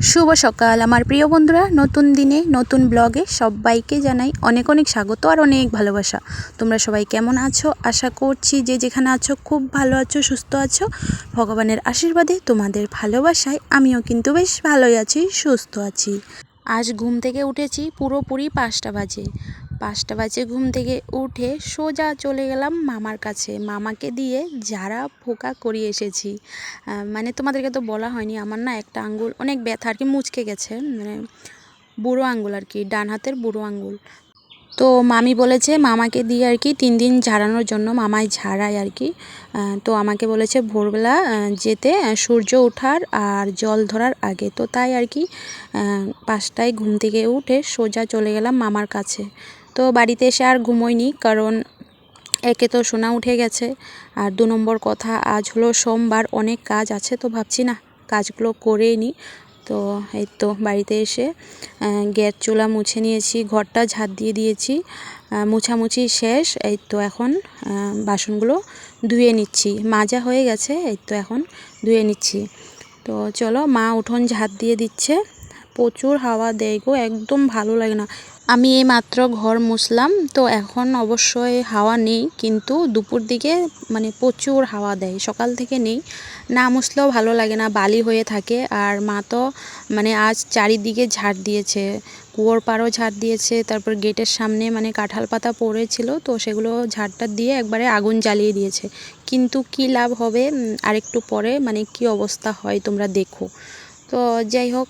শুভ সকাল। আমার প্রিয় বন্ধুরা, নতুন দিনে, নতুন ব্লগে সবাইকে জানাই অনেক অনেক স্বাগত আর অনেক ভালোবাসা। তোমরা সবাই কেমন আছো? আশা করছি যে যেখানে আছো খুব ভালো আছো, সুস্থ আছো। ভগবানের আশীর্বাদে তোমাদের ভালোবাসায় আমিও কিন্তু বেশ ভালোই আছি, সুস্থ আছি। আজ ঘুম থেকে উঠেছি পুরোপুরি পাঁচটা বাজে। পাঁচটা বাজে ঘুম থেকে উঠে সোজা চলে গেলাম মামার কাছে। মামাকে দিয়ে যারা ফোকা করিয়ে এসেছি। মানে তোমাদেরকে তো বলা হয়নি, আমার না একটা আঙ্গুল অনেক ব্যথা আর কি মুচকে গেছে। মানে বুড়ো আঙ্গুল আর কি, ডান হাতের বুড়ো আঙ্গুল। তো মামি বলেছে, মামাকে দিয়ে আর কি তিন দিন ঝাড়ানোর জন্য মামাই ঝাড়ায় আর কি। তো আমাকে বলেছে, ভোরবেলা যেতে সূর্য ওঠার আর জল ধরার আগে। তো তাই আর কি পাঁচটায় ঘুম থেকে উঠে সোজা চলে গেলাম মামার কাছে। তো বাড়িতে এসে আর ঘুমোইনি কারণ একে তো সোনা উঠে গেছে। আর দু নম্বর কথা, আজ হলো সোমবার, অনেক কাজ আছে তো ভাবছি না, কাজগুলো করেই নিই তো এই তো বাড়িতে এসে গ্যাস চুলা মুছে নিয়েছি, ঘরটা ঝাড় দিয়ে দিয়েছি মুছামুছি শেষ। এই তো এখন বাসনগুলো ধুয়ে নিচ্ছি। মাজা হয়ে গেছে, এই তো এখন ধুয়ে নিচ্ছি। তো চলো, মা উঠোন ঝাড় দিয়ে দিচ্ছে। প্রচুর হাওয়া দেয় গো, একদম ভালো লাগে না। আমি এই মাত্র ঘর মুছলাম, তো এখন অবশ্যই হাওয়া নেই, কিন্তু দুপুর দিকে মানে প্রচুর হাওয়া দেয়, সকাল থেকে নেই। না মুছলেও ভালো লাগে না, বালি হয়ে থাকে। আর মা তো মানে আজ চারিদিকে ঝাড় দিয়েছে, কুয়োর পাড়ও ঝাড় দিয়েছে, তারপর গেটের সামনে মানে কাঁঠাল পাতা পড়েছিল, তো সেগুলো ঝাড়টা দিয়ে একবারে আগুন জ্বালিয়ে দিয়েছে। কিন্তু কি লাভ হবে আরেকটু পরে মানে কি অবস্থা হয় তোমরা দেখো। তো যাই হোক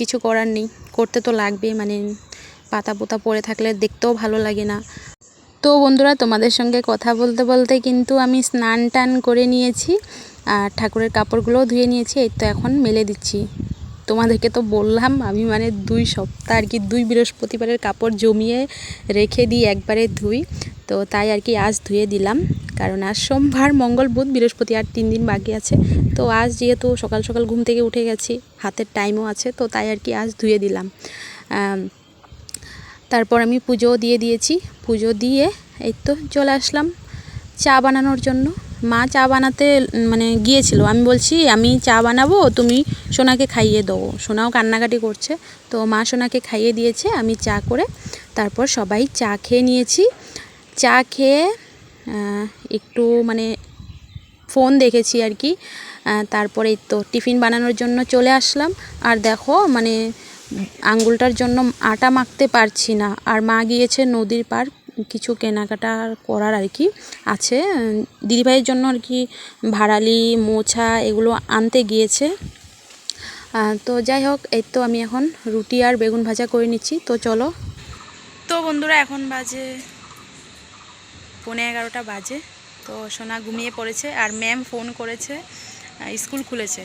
কিছু করার নেই। করতে তো লাগবে মানে পাতা পোতা পড়ে থাকলে দেখতেও ভালো লাগে না। তো বন্ধুরা, তোমাদের সঙ্গে কথা বলতে বলতে কিন্তু আমি স্নান টান করে নিয়েছি আর ঠাকুরের কাপড়গুলোও ধুয়ে নিয়েছি, এই তো এখন মেলে দিচ্ছি। তোমাদেরকে তো বললাম, আমি মানে দুই সপ্তাহ আর কি দুই বৃহস্পতিবারের কাপড় জমিয়ে রেখে দিই, একবারে ধুই। তো তাই আর কি আজ ধুয়ে দিলাম। কারণ আজ সোমবার, মঙ্গল, বুধ, বৃহস্পতি আর তিন দিন বাকি আছে। তো আজ যেহেতু সকাল সকাল ঘুম থেকে উঠে গেছি, হাতের টাইমও আছে, তো তাই আর কি আজ ধুয়ে দিলাম। তারপর আমি পুজোও দিয়ে দিয়েছি। পুজো দিয়ে এই তো চলে আসলাম চা বানানোর জন্য। মা চা বানাতে মানে গিয়েছিল। আমি বলছি, আমি চা বানাবো, তুমি সোনাকে খাইয়ে দেবো সোনাও কান্নাকাটি করছে। তো মা সোনাকে খাইয়ে দিয়েছে, আমি চা করে তারপর সবাই চা খেয়ে নিয়েছি। চা খেয়ে একটু মানে ফোন দেখেছি আর কি। তারপরে তো টিফিন বানানোর জন্য চলে আসলাম। আর দেখো মানে আঙ্গুলটার জন্য আটা মাখতে পারছি না। আর মা গিয়েছে নদীর পার কিছু কেনাকাটা করার আর কি আছে। দিদিভাইয়ের জন্য আর কি ভাড়ালি, মোছা এগুলো আনতে গিয়েছে। তো যাই হোক, এই তো আমি এখন রুটি আর বেগুন ভাজা করে নিচ্ছি। তো চলো। তো বন্ধুরা, এখন বাজে পৌনে এগারোটা বাজে। তো সোনা ঘুমিয়ে পড়েছে আর ম্যাম ফোন করেছে স্কুল খুলেছে।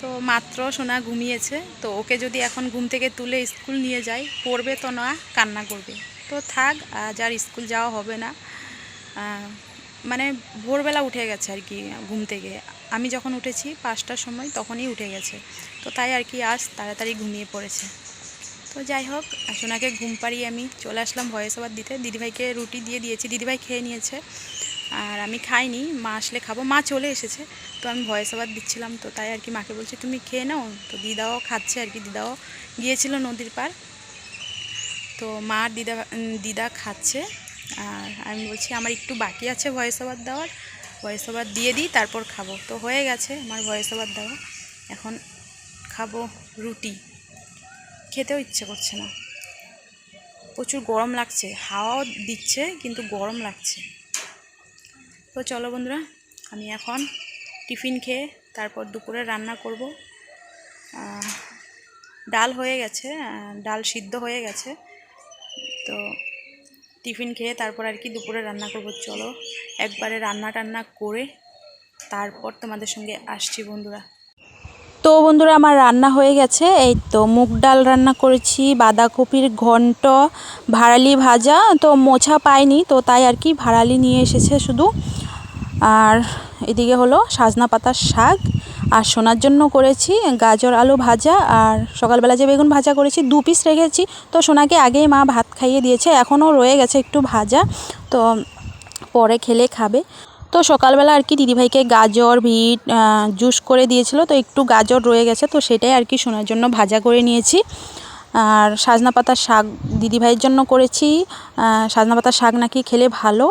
তো মাত্র সোনা ঘুমিয়েছে, তো ওকে যদি এখন ঘুম থেকে তুলে স্কুল নিয়ে যাই, পড়বে তো না, কান্না করবে। তো থাক, আজ আর স্কুল যাওয়া হবে না। মানে ভোরবেলা উঠে গেছে আর কি ঘুম থেকে। আমি যখন উঠেছি পাঁচটার সময় তখনই উঠে গেছে। তো তাই আর কি আজ তাড়াতাড়ি ঘুমিয়ে পড়েছে। তো যাই হোক সোনাকে ঘুম পাড়িয়ে আমি চলে আসলাম ভয়েস ওভার দিতে। দিদিভাইকে রুটি দিয়ে দিয়েছি, দিদিভাই খেয়ে নিয়েছে। আর আমি খাইনি, মা আসলে খাব। মা চলে এসেছে, তো আমি ভয়েস ওভার দিচ্ছিলাম, তো তাই আর কি মাকে বলছি, তুমি খেয়ে নাও। তো দিদাও খাচ্ছে আর কি, দিদাও গিয়েছিল নদীর পার তো মা দিদা দিদা খাচ্ছে। আর আমি বলছি, আমার একটু বাকি আছে ভয়েস ওভার দেওয়ার। ভয়েস ওভার দিয়ে দিই, তারপর খাব। তো হয়ে গেছে আমার ভয়েস ওভার দেওয়া। এখন খাব রুটি। খেতেও ইচ্ছে করছে না। প্রচুর গরম লাগছে, হাওয়াও দিচ্ছে কিন্তু গরম লাগছে। তো চলো বন্ধুরা, আমি এখন টিফিন খেয়ে তারপর দুপুরে রান্না করব। ডাল হয়ে গেছে ডাল সিদ্ধ হয়ে গেছে। তো টিফিন খেয়ে তারপর আর কি দুপুরে রান্না করব, চলো একবারে রান্না টান্না করে তারপর তোমাদের সঙ্গে আসছি বন্ধুরা। তো বন্ধুরা, আমার রান্না হয়ে গেছে। এই তো মুগ ডাল রান্না করেছি, বাঁধাকপির ঘন্ট, ভাড়ালি ভাজা। তো মোছা পাইনি, তো তাই আর কি ভাড়ালি নিয়ে এসেছে শুধু। আর এদিকে হলো সাজনা পাতার শাক। আর সোনার জন্য করেছি গাজর আলু ভাজা। আর সকালবেলা যে বেগুন ভাজা করেছি, দু পিস রেখেছি। তো সোনাকে আগেই মা ভাত খাইয়ে দিয়েছে, এখনও রয়ে গেছে একটু ভাজা। তো পরে খেলে খাবে। তো সকালবেলা আর কি দিদিভাইকে গাজর ভিট জুস করে দিয়েছিল, তো একটু গাজর রয়ে গেছে, তো সেটাই আর কি শোনার জন্য ভাজা করে নিয়েছি। আর সাজনা পাতার শাক দিদিভাইয়ের জন্য করেছি। সাজনা পাতার শাক নাকি খেলে ভালো।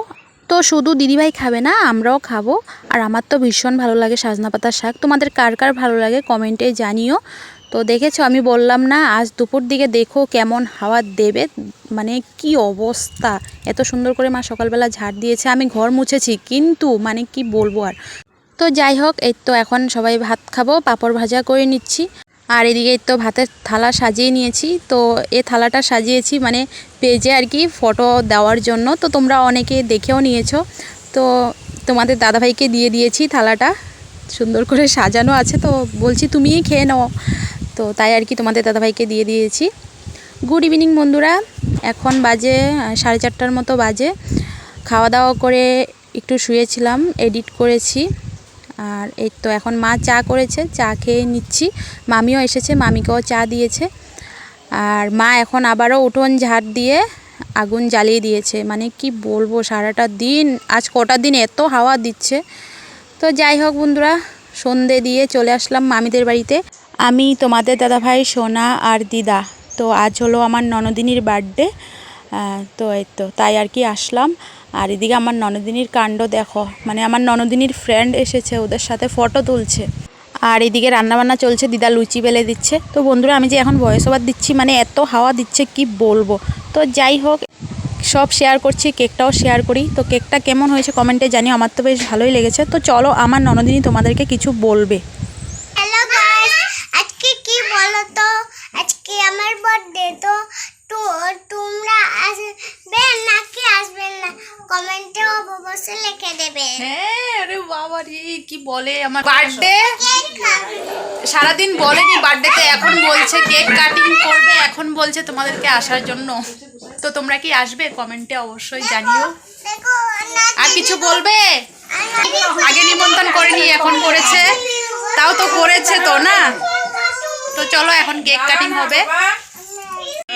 তো শুধু দিদিভাই খাবে না, আমরাও খাব। আর আমার তো ভীষণ ভালো লাগে সাজনা পাতার শাক। তোমাদের কার কার ভালো লাগে কমেন্টে জানিও। তো দেখেছ, আমি বললাম না, আজ দুপুর দিকে দেখো কেমন হাওয়া দেবে মানে কি অবস্থা। এত সুন্দর করে মা সকালবেলা ঝাড় দিয়েছে, আমি ঘর মুছেছি, কিন্তু মানে কি বলব আর। তো যাই হোক, এই তো এখন সবাই ভাত খাব, পাঁপড় ভাজা করে নিচ্ছি। আর এদিকে তো ভাতের থালা সাজিয়ে নিয়েছি, তো এ থালাটা সাজিয়েছি মানে পেজে আর কি ফটো দেওয়ার জন্য, তো তোমরা অনেকে দেখেও নিয়েছো। তো তোমাদের দাদাভাইকে দিয়ে দিয়েছি থালাটা, সুন্দর করে সাজানো আছে, তো বলছি তুমিই খেয়ে নাও। তো তাই আর কি তোমাদের দাদাভাইকে দিয়ে দিয়েছি। গুড ইভিনিং বন্ধুরা, এখন বাজে সাড়ে চারটার মতো বাজে। খাওয়া দাওয়া করে একটু শুয়েছিলাম এডিট করেছি। আর এই তো এখন মা চা করেছে, চা খেয়ে নিচ্ছি। মামিও এসেছে, মামিকেও চা দিয়েছে। আর মা এখন আবারও উঠোন ঝাড় দিয়ে আগুন জ্বালিয়ে দিয়েছে। মানে কি বলব, সারাটা দিন, আজ কটা দিন এত হাওয়া দিচ্ছে। তো যাই হোক বন্ধুরা, সন্ধে দিয়ে চলে আসলাম মামিদের বাড়িতে। আমি তোমাদের দাদাভাই সোনা আর দিদা। তো আজ হলো আমার ননদিনীর বার্থডে। তো এই তো, তাই আর কি আসলাম। আর এদিকে আমার ননদিনীর কাণ্ড দেখো। মানে আমার ননদিনীর ফ্রেন্ড এসেছে, ওদের সাথে ফটো তুলছে। আর এদিকে রান্নাবান্না চলছে, দিদা লুচি বেলে দিচ্ছে। তো বন্ধুরা, আমি যে এখন ভয়েস ওভার দিচ্ছি মানে এত হাওয়া দিচ্ছে, কি বলব? তো যাই হোক, সব শেয়ার করছি কেকটাও শেয়ার করি। তো কেকটা কেমন হয়েছে কমেন্টে জানিও, আমার তো বেশ ভালোই লেগেছে। তো চলো, আমার ননদিনী তোমাদেরকে কিছু বলবে হ্যালো গাইস আজকে কি বলো তো আজকে আমার বার্থডে তো তো তোমরা আসবে নাকি আসবে না? কমেন্টে অবশ্যই লিখে দেবে। হ্যাঁ আরে বাবা রে কি বলে আমার বার্থডে সারাদিন বলেনি বার্থডেতে এখন বলছে কেক কাটিং করবে এখন বলছে তোমাদেরকে আসার জন্য। তো তোমরা কি আসবে? কমেন্টে অবশ্যই জানিও। আর কিছু বলবে? আগে নিমন্ত্রণ করেনি এখন করেছে। তাও তো করেছে তো না? তো চলো এখন কেক কাটিং হবে।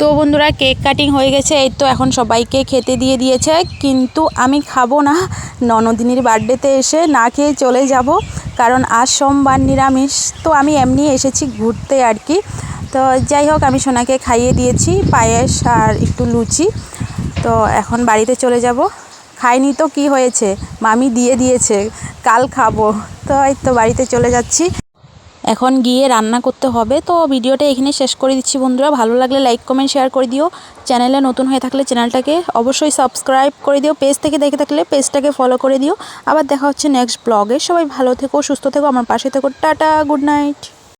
তো বন্ধুরা কেক কাটিং হয়ে গেছে, এই তো এখন সবাইকে খেতে দিয়ে দিয়েছে। কিন্তু আমি খাব না, ননদিনীর বার্থডেতে এসে না খেয়ে চলে যাব, কারণ আজ সোমবার নিরামিষ। তো আমি এমনি এসেছি ঘুরতে আর কি। তো যাই হোক, আমি সোনাকে খাইয়ে দিয়েছি, পায়েস আর একটু লুচি। তো এখন বাড়িতে চলে যাব। খাইনি তো কি হয়েছে? মামি দিয়ে দিয়েছে, কাল খাব। তো এই তো বাড়িতে চলে যাচ্ছি। এখন গিয়ে রান্না করতে হবে। তো ভিডিওটা এখানে শেষ করে দিচ্ছি বন্ধুরা। ভালো লাগলে লাইক কমেন্ট শেয়ার করে দিও। চ্যানেলে নতুন হয়ে থাকলে চ্যানেলটাকে অবশ্যই সাবস্ক্রাইব করে দিও। পেজ থেকে দেখে থাকলে পেজটাকে ফলো করে দিও। আবার দেখা হচ্ছে নেক্সট ব্লগে সবাই ভালো থেকো, সুস্থ থেকো। আমার পাশে থেকো। Tata good night